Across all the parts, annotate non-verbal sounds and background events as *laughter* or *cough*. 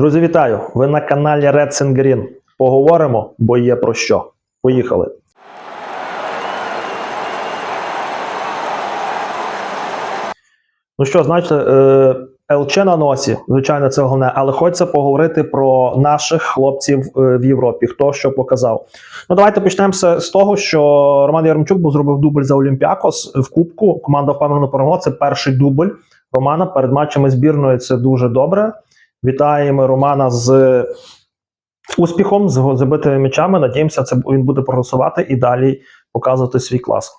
Друзі, вітаю! Ви на каналі Red Green. Поговоримо, бо є про що. Поїхали. Ну що, значить, е, ЛЧ на носі, звичайно, це головне, але хочеться поговорити про наших хлопців е, в Європі. Хто що показав. Ну, давайте почнемо з того, що Роман Ярмчук зробив дубль за Олімпіакос в Кубку. Команда впевнено перемогла. Це перший дубль Романа перед матчами збірної. Це дуже добре. Вітаємо Романа з успіхом, з забитими м'ячами. Надіємося, це він буде прогресувати і далі показувати свій клас.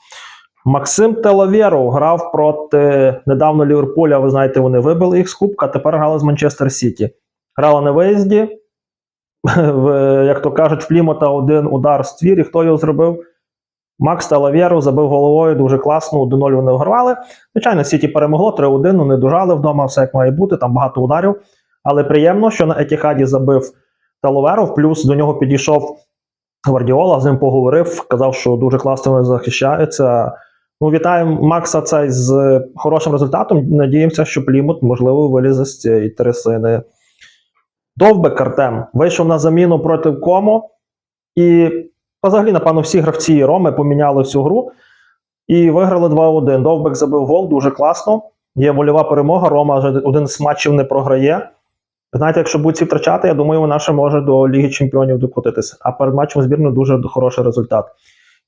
Максим Телавєров грав проти недавно Ліверпуля. Ви знаєте, вони вибили їх з Кубка, тепер грали з Манчестер Сіті. Грали на виїзді. *laughs* В, як то кажуть, в Плімота один удар з твірі. Хто його зробив? Макс Телавєров забив головою дуже класно. 1-0 вони вигравали. Звичайно, Сіті перемогло 3-1, вони дожали вдома, все як має бути, там багато ударів. Але приємно, що на Етіхаді забив Таловеров, плюс до нього підійшов Гвардіола, з ним поговорив, казав, що дуже класно захищається. Ну, вітаємо Макса цей з хорошим результатом. Надіємося, що Плімут, можливо, вилізе з цієї трясини. Довбек Артем вийшов на заміну проти Комо. І взагалі, напевно, всі гравці Роми поміняли всю гру і виграли 2-1. Довбек забив гол, дуже класно. Є вольова перемога. Рома вже один з матчів не програє. Знаєте, якщо будуть ці втрачати, я думаю, вона ще може до Ліги Чемпіонів докотитися. А перед матчем збірної дуже хороший результат.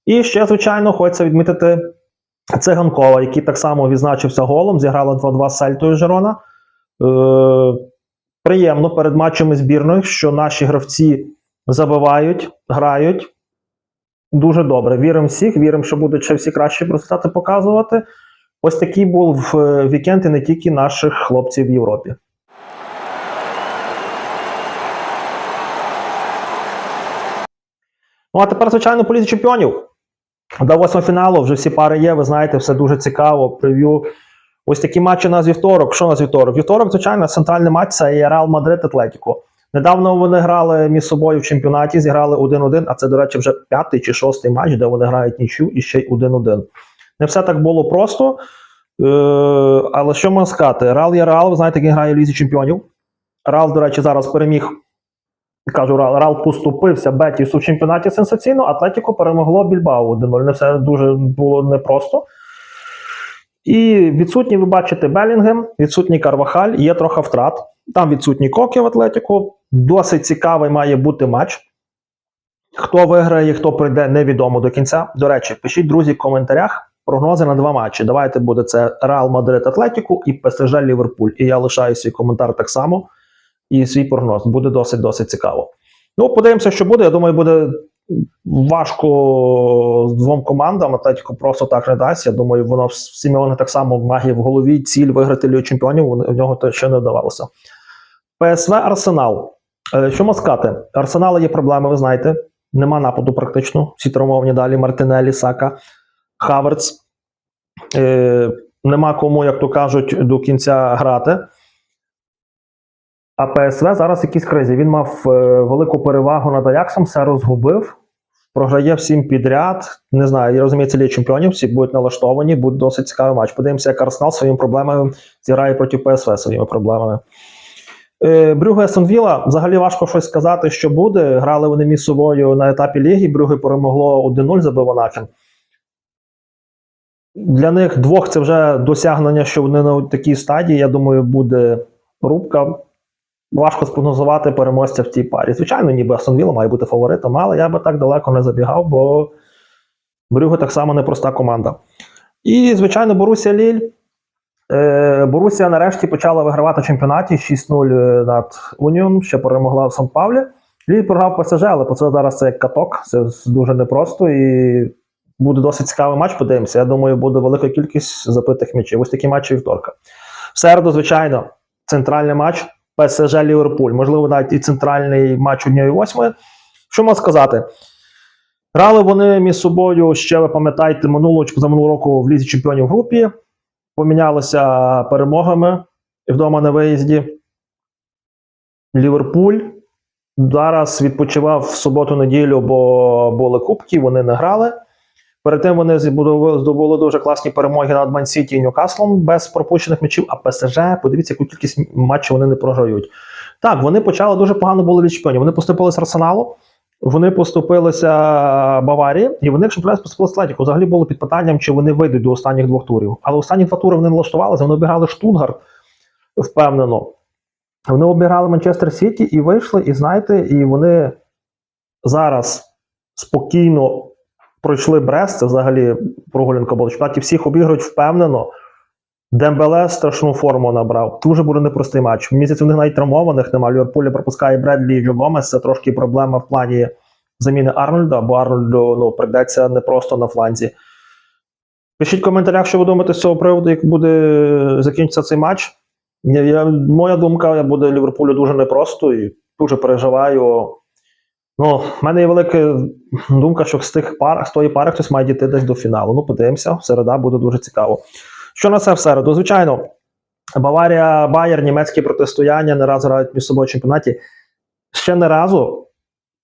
І ще, звичайно, хочеться відмітити Циганкова, який так само відзначився голом, зіграла 2-2 з Сальтою Жерона. Е, приємно перед матчами збірної, що наші гравці забивають, грають. Дуже добре. Віримо всіх, віримо, що будуть ще всі кращі результати показувати. Ось такий був е, вікенд і не тільки наших хлопців в Європі. Ну, а тепер, звичайно, по чемпіонів. До восьмого фіналу вже всі пари є, ви знаєте, все дуже цікаво. Прев'ю. Ось такі матчі на вівторок. Що на вівторок? Вівторок, звичайно, центральний матч це є Реал Мадрид Атлетіко. Недавно вони грали між собою в чемпіонаті, зіграли 1-1, а це, до речі, вже п'ятий чи шостий матч, де вони грають нічю і ще й 1-1. Не все так було просто. Е, але що можна сказати? Реал є Реал, ви знаєте, який грає в Лізі чемпіонів. Реал, до речі, зараз переміг Кажу, Реал поступився Бетісу в чемпіонаті сенсаційно, Атлетіко перемогло Більбао 1-0. Не все дуже було непросто. І відсутні, ви бачите, Белінгем, відсутній Карвахаль, є трохи втрат. Там відсутні коки в Атлетіку. Досить цікавий має бути матч. Хто виграє, хто прийде, невідомо до кінця. До речі, пишіть, друзі, в коментарях прогнози на два матчі. Давайте буде це Реал Мадрид Атлетіку і ПСЖ Ліверпуль. І я лишаю свій коментар так само і свій прогноз. Буде досить досить цікаво. Ну, подивимося, що буде. Я думаю, буде важко з двом командам. Атлетико просто так не дасть. Я думаю, воно в Сімеоне так само має в голові ціль виграти Лігу чемпіонів. У нього то ще не вдавалося. ПСВ Арсенал. Е, Що можна сказати? Арсенала є проблеми, ви знаєте. Нема нападу практично. Всі травмовані далі. Мартинелі, Сака, Хаверц. Е, Нема кому, як то кажуть, до кінця грати. А ПСВ зараз якісь кризі. Він мав е, велику перевагу над Аяксом, все розгубив, програє всім підряд. Не знаю, я розумію, це ліг чемпіонів, всі будуть налаштовані, буде досить цікавий матч. Подивимося, як Арсенал своїми проблемами зіграє проти ПСВ своїми проблемами. Е, Брюге Естон взагалі важко щось сказати, що буде. Грали вони між собою на етапі ліги. Брюге перемогло 1-0 забив Анакен. Для них двох це вже досягнення, що вони на такій стадії. Я думаю, буде рубка. Важко спрогнозувати переможця в цій парі. Звичайно, ніби Астон Вілла має бути фаворитом, але я би так далеко не забігав, бо Брюге так само непроста команда. І, звичайно, Борусія Ліль. Е, Борусія нарешті почала вигравати в чемпіонаті 6-0 над Уніон, ще перемогла в Сан-Павлі. Ліль програв ПСЖ, але це зараз це як каток, це дуже непросто і буде досить цікавий матч. Подивимося. Я думаю, буде велика кількість запитих м'ячів. Ось такі матчі вівторка. В середу, звичайно, центральний матч. ПСЖ Ліверпуль, можливо, навіть і центральний матч однієї восьмої. Що можна сказати? Грали вони між собою ще, ви пам'ятаєте, минулого чи позаминулого року в Лізі Чемпіонів групі. Помінялися перемогами вдома на виїзді. Ліверпуль зараз відпочивав в суботу-неділю, бо були кубки, вони не грали. Перед тим вони здобули дуже класні перемоги над Ман-Сіті і Ньюкаслом без пропущених м'ячів, а ПСЖ, подивіться, яку кількість матчів вони не програють. Так, вони почали дуже погано були від чемпіонів. Вони поступилися Арсеналу, вони поступилися Баварії, і вони, якщо правильно, поступилися Атлетіку. Взагалі було під питанням, чи вони вийдуть до останніх двох турів. Але останні два тури вони налаштувалися, вони обіграли Штутгарт впевнено. Вони обіграли Манчестер Сіті і вийшли, і знаєте, і вони зараз спокійно пройшли Брест. Це взагалі прогулянка була. Чемпіонаті всіх обіграють впевнено. Дембеле страшну форму набрав. Дуже буде непростий матч. Місяць у них навіть травмованих немає. Ліверпулі пропускає Бредлі і Джо Гомес. Це трошки проблема в плані заміни Арнольда, бо Арнольду ну, прийдеться не просто на фланзі. Пишіть в коментарях, що ви думаєте з цього приводу, як буде закінчитися цей матч. Я, моя думка буде Ліверпулю дуже непросто і дуже переживаю. Ну, в мене є велика думка, що з тих пар, з тої пари хтось має дійти десь до фіналу. Ну, подивимося, середа буде дуже цікаво. Що на це в середу? Звичайно, Баварія, Байер, німецькі протистояння не раз грають між собою в чемпіонаті. Ще не разу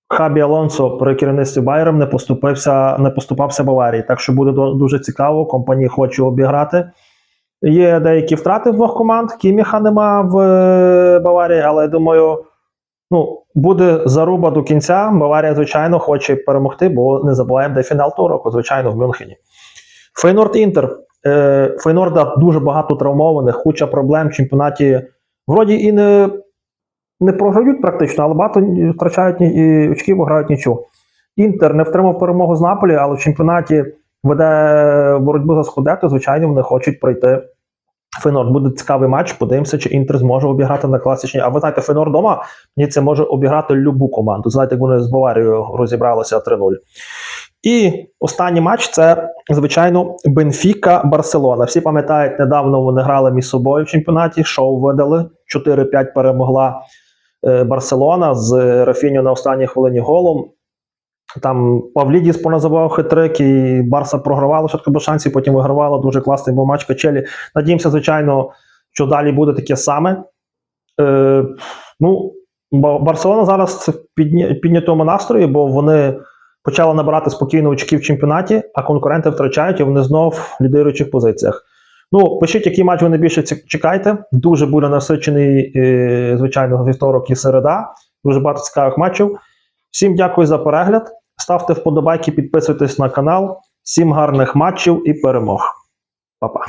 Хабі Алонсо при керівництві Байером не поступився, не поступався Баварії. Так що буде дуже цікаво. Компанії хоче обіграти. Є деякі втрати в двох команд. Кіміха нема в е, Баварії, але я думаю, ну, буде заруба до кінця. Баварія, звичайно, хоче перемогти, бо не забуваємо, де фінал того року, звичайно, в Мюнхені. Фейнорд Інтер. Е, Фейнорда дуже багато травмованих, куча проблем в чемпіонаті. Вроді і не, не програють практично, але багато втрачають і очків, бо грають нічого. Інтер не втримав перемогу з Наполі, але в чемпіонаті веде боротьбу за Скудетто, звичайно, вони хочуть пройти. Фейнорд буде цікавий матч. Подивимося, чи Інтер зможе обіграти на класичній. А ви знаєте, Фейнорд вдома мені це може обіграти любу команду. Знаєте, як вони з Баварією розібралися 3-0. І останній матч це, звичайно, Бенфіка Барселона. Всі пам'ятають, недавно вони грали між собою в чемпіонаті, шоу видали. 4-5 перемогла е, Барселона з Рафіньо на останній хвилині голом. Там Павлідіс поназивав хитрик, і Барса програвала спочатку без шансів, потім вигравала. Дуже класний був матч качелі. Надіємося, звичайно, що далі буде таке саме. Е, ну, Барселона зараз в підня- піднятому настрої, бо вони почали набирати спокійно очки в чемпіонаті, а конкуренти втрачають і вони знов в лідируючих позиціях. Ну, пишіть, який матч ви найбільше чекаєте. Дуже буде насичений, е, звичайно, вівторок і середа. Дуже багато цікавих матчів. Всім дякую за перегляд. Ставте вподобайки, підписуйтесь на канал. Всім гарних матчів і перемог. Па-па.